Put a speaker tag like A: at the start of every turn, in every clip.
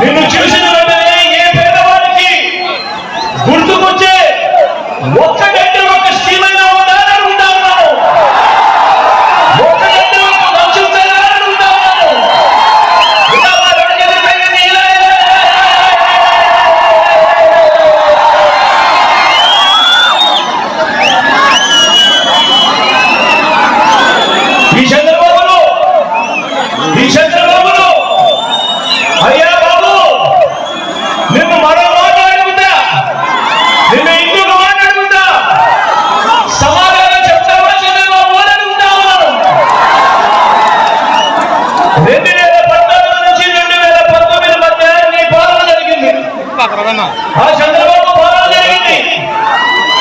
A: నిన్ను చూసిన రెండు వేల పద్నాలుగు నుంచి రెండు వేల పంతొమ్మిది మధ్య నీ పాలన జరిగింది. ఆ చంద్రబాబు పాలన జరిగింది.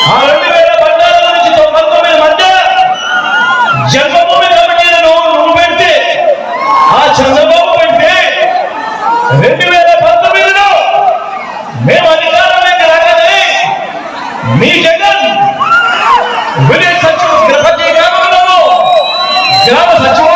A: ఆ రెండు వేల పద్నాలుగు నుంచి పంతొమ్మిది మధ్య జన్మభూమి కమిటీలను నువ్వు పెడితే ఆ చంద్రబాబు పెడితే రెండు వేల పంతొమ్మిదిలో మేము అధికారంలోకి రాగానే మీ జగన్ విలేజ్ సచివ ప్రతి గ్రామ సచివ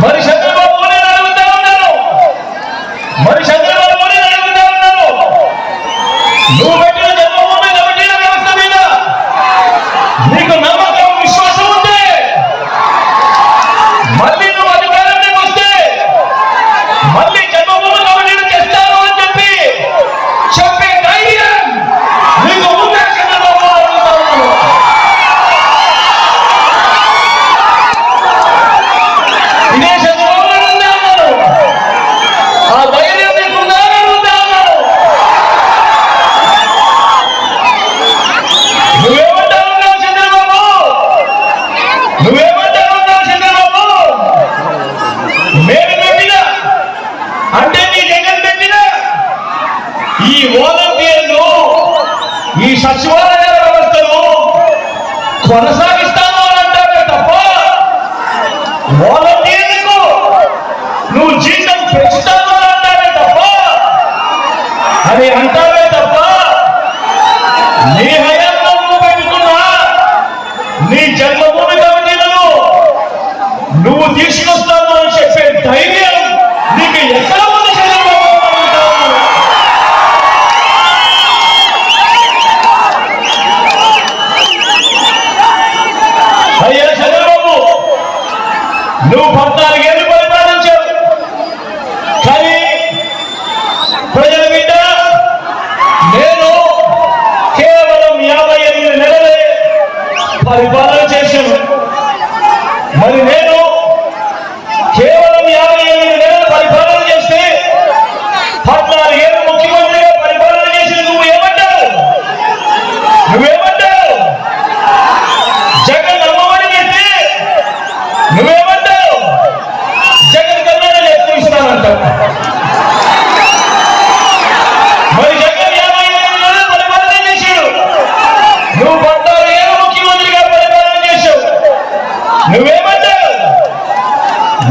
A: మరి చంద్రబాబు నేను అడుగుతా ఉన్నాను మరి చంద్రబాబు నేను అడుగుతా ఉన్నాను నువ్వు పెట్టిన జన్మభూమి కమిటీల వ్యవస్థ మీద నీకు నమ్మకం విశ్వాసం ఉంటే మళ్ళీ సచివాలయ వ్యవస్థను కొనసాగిస్తాను అని అంటావే తప్ప వాలంటీర్లకు నువ్వు జీతం పెంచుతాను అని అంటావే తప్ప? అని అంటావే తప్ప? నీ హయాంలో నువ్వు పెట్టుకున్నా నీ జన్మభూమి కమిటీలను నువ్వు తీసుకొస్తావు అని చెప్పే ధైర్యం నీకు ఎక్కడ ఉంది చంద్రబాబు అని అడుగుతా ఉన్నాను. అయ్యా చంద్రబాబు నువ్వు పద్నాలుగేళ్ళు పరిపాలించావు కానీ ప్రజల బిడ్డ నేను కేవలం యాభై ఎనిమిది నెలలే పరిపాలన చేశాను. మరి నేను నువ్వేమంటావు?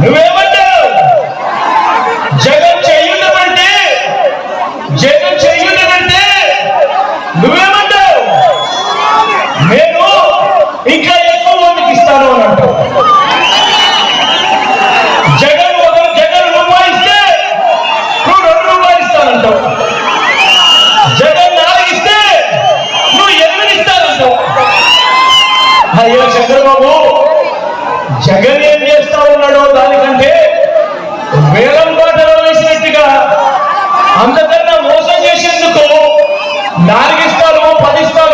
A: నువ్వేమంటావు? జగన్ చెయ్యుండమంటే జగన్ చెయ్యుండమంటే నువ్వేమంటావు? నేను ఇంకా ఎక్కువ మందికి ఇస్తాను అని అంటావు. జగన్ ఒక జగన్ రూపాయి ఇస్తే నువ్వు రెండు రూపాయలు ఇస్తానంటావు జగన్ నాలుగు ఇస్తే నువ్వు ఎనిమిది ఇస్తానంటావు అయ్యో చంద్రబాబు జగన్ ఏం చేస్తా ఉన్నాడో దానికంటే వేలం పాటలో వేసినట్టుగా అంతకన్నా మోసం చేసేందుకు నాలుగు ఇస్తారు పది ఇస్తారు